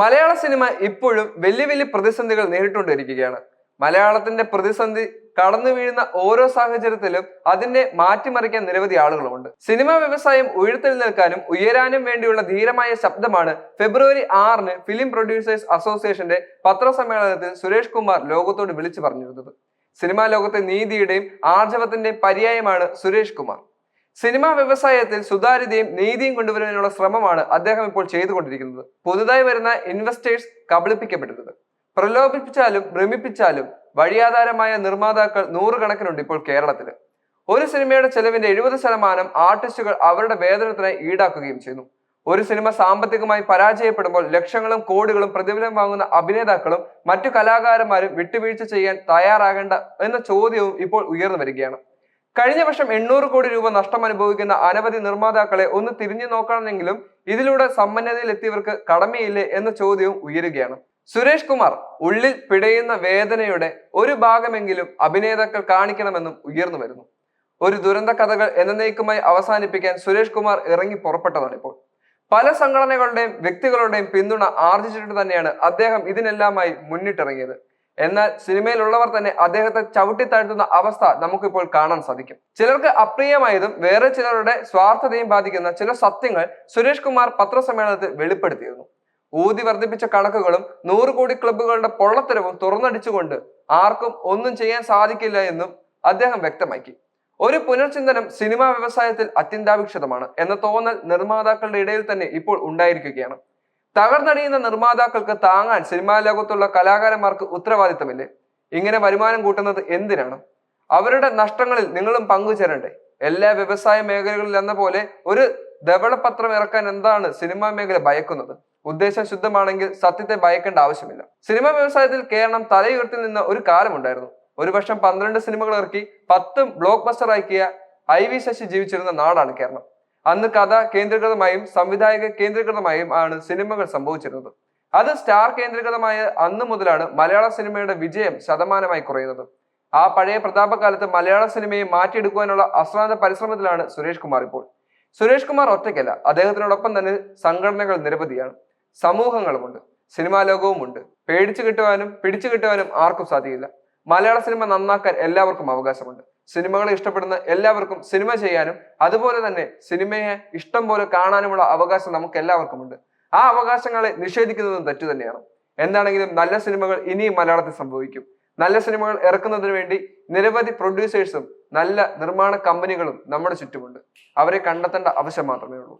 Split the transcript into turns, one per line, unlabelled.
മലയാള cinema ഇപ്പോഴും വലിയ വലിയ പ്രതിസന്ധികൾ നേരിട്ടുകൊണ്ടിരിക്കുകയാണ്. മലയാളത്തിന്റെ പ്രതിസന്ധി കടന്നു വീഴുന്ന ഓരോ സാഹചര്യത്തിലും അതിനെ മാറ്റിമറിക്കാൻ നിരവധി ആളുകളുമുണ്ട്. സിനിമാ വ്യവസായം ഉയർത്തെഴുന്നേൽക്കാനും ഉയരാനും വേണ്ടിയുള്ള ധീരമായ ശബ്ദമാണ് ഫെബ്രുവരി ആറിന് ഫിലിം പ്രൊഡ്യൂസേഴ്സ് അസോസിയേഷന്റെ പത്രസമ്മേളനത്തിൽ സുരേഷ് കുമാർ ലോകത്തോട് വിളിച്ചു പറഞ്ഞിരുന്നത്. സിനിമാ ലോകത്തെ നീതിയുടെയും ആർജവത്തിന്റെയും പര്യായമാണ് സുരേഷ് കുമാർ. സിനിമാ വ്യവസായത്തിൽ സുതാര്യതയും നീതിയും കൊണ്ടുവരുന്നതിനുള്ള ശ്രമമാണ് അദ്ദേഹം ഇപ്പോൾ ചെയ്തുകൊണ്ടിരിക്കുന്നത്. പുതുതായി വരുന്ന ഇൻവെസ്റ്റേഴ്സ് കബളിപ്പിക്കപ്പെടുന്നത്. പ്രലോഭിപ്പിച്ചാലും ഭ്രമിപ്പിച്ചാലും വഴിയാധാരമായ നിർമ്മാതാക്കൾ നൂറുകണക്കിനുണ്ട് ഇപ്പോൾ കേരളത്തിൽ ഒരു സിനിമയുടെ ചെലവിന്റെ എഴുപത് ശതമാനം ആർട്ടിസ്റ്റുകൾ അവരുടെ വേതനത്തിനായി ഈടാക്കുകയും ചെയ്യുന്നു. ഒരു സിനിമ സാമ്പത്തികമായി പരാജയപ്പെടുമ്പോൾ ലക്ഷങ്ങളും കോടികളും പ്രതിഫലം വാങ്ങുന്ന അഭിനേതാക്കളും മറ്റു കലാകാരന്മാരും വിട്ടുവീഴ്ച ചെയ്യാൻ തയ്യാറാകേണ്ട എന്ന ചോദ്യവും ഇപ്പോൾ ഉയർന്നു വരികയാണ്. കഴിഞ്ഞ വർഷം എണ്ണൂറ് കോടി രൂപ നഷ്ടം അനുഭവിക്കുന്ന അനവധി നിർമ്മാതാക്കളെ ഒന്ന് തിരിഞ്ഞു നോക്കണമെങ്കിലും ഇതിലൂടെ സമ്പന്നതയിലെത്തിയവർക്ക് കടമയില്ലേ എന്ന ചോദ്യവും ഉയരുകയാണ്. സുരേഷ് കുമാർ ഉള്ളിൽ പിടയുന്ന വേദനയുടെ ഒരു ഭാഗമെങ്കിലും അഭിനേതാക്കൾ കാണിക്കണമെന്നും ഉയർന്നു വരുന്നു. ഒരു ദുരന്ത കഥകൾ എന്നേക്കുമായി അവസാനിപ്പിക്കാൻ സുരേഷ് കുമാർ ഇറങ്ങി പുറപ്പെട്ടതാണ് ഇപ്പോൾ. പല സംഘടനകളുടെയും വ്യക്തികളുടെയും പിന്തുണ ആർജിച്ചിട്ട് തന്നെയാണ് അദ്ദേഹം ഇതിനെല്ലാമായി മുന്നിട്ടിറങ്ങിയത്. എന്നാൽ സിനിമയിലുള്ളവർ തന്നെ അദ്ദേഹത്തെ ചവിട്ടിത്താഴ്ത്തുന്ന അവസ്ഥ നമുക്കിപ്പോൾ കാണാൻ സാധിക്കും. ചിലർക്ക് അപ്രിയമായതും വേറെ ചിലരുടെ സ്വാർത്ഥതയും ബാധിക്കുന്ന ചില സത്യങ്ങൾ സുരേഷ് കുമാർ പത്രസമ്മേളനത്തിൽ വെളിപ്പെടുത്തിയിരുന്നു. ഊതി വർദ്ധിപ്പിച്ച കണക്കുകളും നൂറ് കോടി ക്ലബ്ബുകളുടെ പൊള്ളത്തരവും തുറന്നടിച്ചുകൊണ്ട് ആർക്കും ഒന്നും ചെയ്യാൻ സാധിക്കില്ല എന്നും അദ്ദേഹം വ്യക്തമാക്കി. ഒരു പുനർചിന്തനം സിനിമാ വ്യവസായത്തിൽ അത്യന്താപേക്ഷിതമാണ് എന്ന തോന്നൽ നിർമ്മാതാക്കളുടെ ഇടയിൽ തന്നെ ഇപ്പോൾ ഉണ്ടായിരിക്കുകയാണ്. തകർന്നടിയുന്ന നിർമ്മാതാക്കൾക്ക് താങ്ങാൻ സിനിമാ ലോകത്തുള്ള കലാകാരന്മാർക്ക് ഉത്തരവാദിത്തമില്ലേ? ഇങ്ങനെ വരുമാനം കൂട്ടുന്നത് എന്തിനാണ്? അവരുടെ നഷ്ടങ്ങളിൽ നിങ്ങളും പങ്കുചേരണ്ടേ? എല്ലാ വ്യവസായ മേഖലകളിൽ എന്ന പോലെ ഒരു ധവളപത്രം ഇറക്കാൻ എന്താണ് സിനിമാ മേഖല ഭയക്കുന്നത്? ഉദ്ദേശം ശുദ്ധമാണെങ്കിൽ സത്യത്തെ ഭയക്കേണ്ട ആവശ്യമില്ല. സിനിമാ വ്യവസായത്തിൽ കേരളം തലയുയർത്തി നിന്ന ഒരു കാലമുണ്ടായിരുന്നു. ഒരു വർഷം പന്ത്രണ്ട് സിനിമകൾ ഇറക്കി പത്തും ബ്ലോക്ക് ബസ്റ്റർ ആക്കിയ ഐ വി ശശി ജീവിച്ചിരുന്ന നാടാണ് കേരളം. അന്ന് കഥ കേന്ദ്രീകൃതമായും സംവിധായക കേന്ദ്രീകൃതമായും ആണ് സിനിമകൾ സംഭവിച്ചിരുന്നത്. അത് സ്റ്റാർ കേന്ദ്രീകൃതമായ അന്ന് മുതലാണ് മലയാള സിനിമയുടെ വിജയം ശതമാനമായി കുറയുന്നത്. ആ പഴയ പ്രതാപകാലത്ത് മലയാള സിനിമയെ മാറ്റിയെടുക്കുവാനുള്ള അശ്രാന്ത പരിശ്രമത്തിലാണ് സുരേഷ് കുമാർ ഇപ്പോൾ. സുരേഷ് കുമാർ ഒറ്റയ്ക്കല്ല അദ്ദേഹത്തിനോടൊപ്പം തന്നെ സംഘടനകൾ നിരവധിയാണ്. സമൂഹങ്ങളുമുണ്ട് സിനിമാ ലോകവുമുണ്ട്. പേടിച്ചു കിട്ടുവാനും പിടിച്ചു കിട്ടുവാനും ആർക്കും സാധിക്കില്ല മലയാള സിനിമ നന്നാക്കാൻ എല്ലാവർക്കും അവകാശമുണ്ട്. സിനിമകളെ ഇഷ്ടപ്പെടുന്ന എല്ലാവർക്കും സിനിമ ചെയ്യാനും അതുപോലെ തന്നെ സിനിമയെ ഇഷ്ടം പോലെ കാണാനുമുള്ള അവകാശം നമുക്ക് എല്ലാവർക്കുമുണ്ട്. ആ അവകാശങ്ങളെ നിഷേധിക്കുന്നതും തെറ്റു തന്നെയാണ്. എന്താണെങ്കിലും നല്ല സിനിമകൾ ഇനിയും മലയാളത്തിൽ സംഭവിക്കും. നല്ല സിനിമകൾ ഇറക്കുന്നതിന് വേണ്ടി നിരവധി പ്രൊഡ്യൂസേഴ്സും നല്ല നിർമ്മാണ കമ്പനികളും നമ്മുടെ ചുറ്റുമുണ്ട്. അവരെ കണ്ടെത്തേണ്ട ആവശ്യം മാത്രമേ ഉള്ളൂ.